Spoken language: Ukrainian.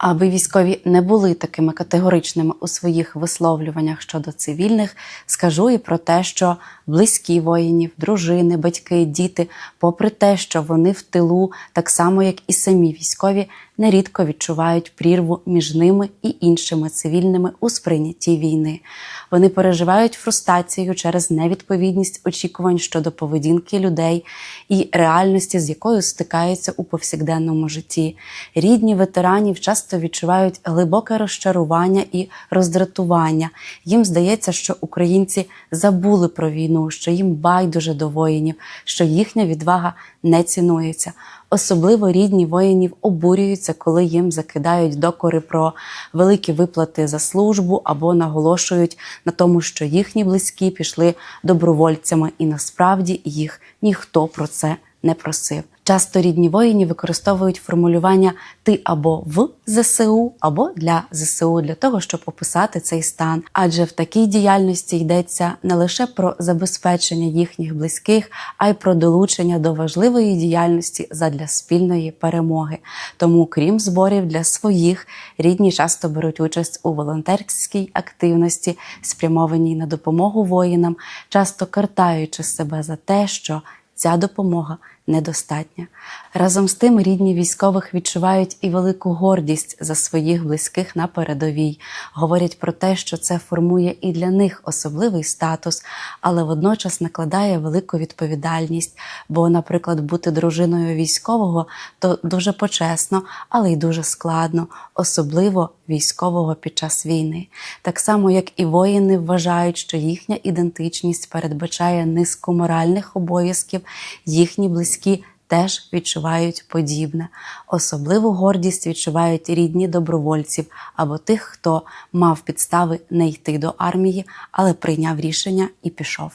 Аби військові не були такими категоричними у своїх висловлюваннях щодо цивільних, скажу і про те, що близькі воїнів, дружини, батьки, діти, попри те, що вони в тилу, так само як і самі військові, нерідко відчувають прірву між ними і іншими цивільними у сприйнятті війни. Вони переживають фрустрацію через невідповідність очікувань щодо поведінки людей і реальності, з якою стикаються у повсякденному житті. Рідні ветеранів часто відчувають глибоке розчарування і роздратування. Їм здається, що українці забули про війну, що їм байдуже до воїнів, що їхня відвага не цінується. Особливо рідні воїнів обурюються, коли їм закидають докори про великі виплати за службу або наголошують на тому, що їхні близькі пішли добровольцями, і насправді їх ніхто про це не просив. Часто рідні воїні використовують формулювання ти або в ЗСУ, або для ЗСУ для того, щоб описати цей стан. Адже в такій діяльності йдеться не лише про забезпечення їхніх близьких, а й про долучення до важливої діяльності задля спільної перемоги. Тому, крім зборів для своїх, рідні часто беруть участь у волонтерській активності, спрямованій на допомогу воїнам, часто картаючи себе за те, що ця допомога недостатня. Разом з тим рідні військових відчувають і велику гордість за своїх близьких на передовій. Говорять про те, що це формує і для них особливий статус, але водночас накладає велику відповідальність. Бо, наприклад, бути дружиною військового то дуже почесно, але й дуже складно, особливо військового під час війни. Так само, як і воїни вважають, що їхня ідентичність передбачає низку моральних обов'язків, їхні близькі теж відчувають подібне. Особливу гордість відчувають рідні добровольців або тих, хто мав підстави не йти до армії, але прийняв рішення і пішов.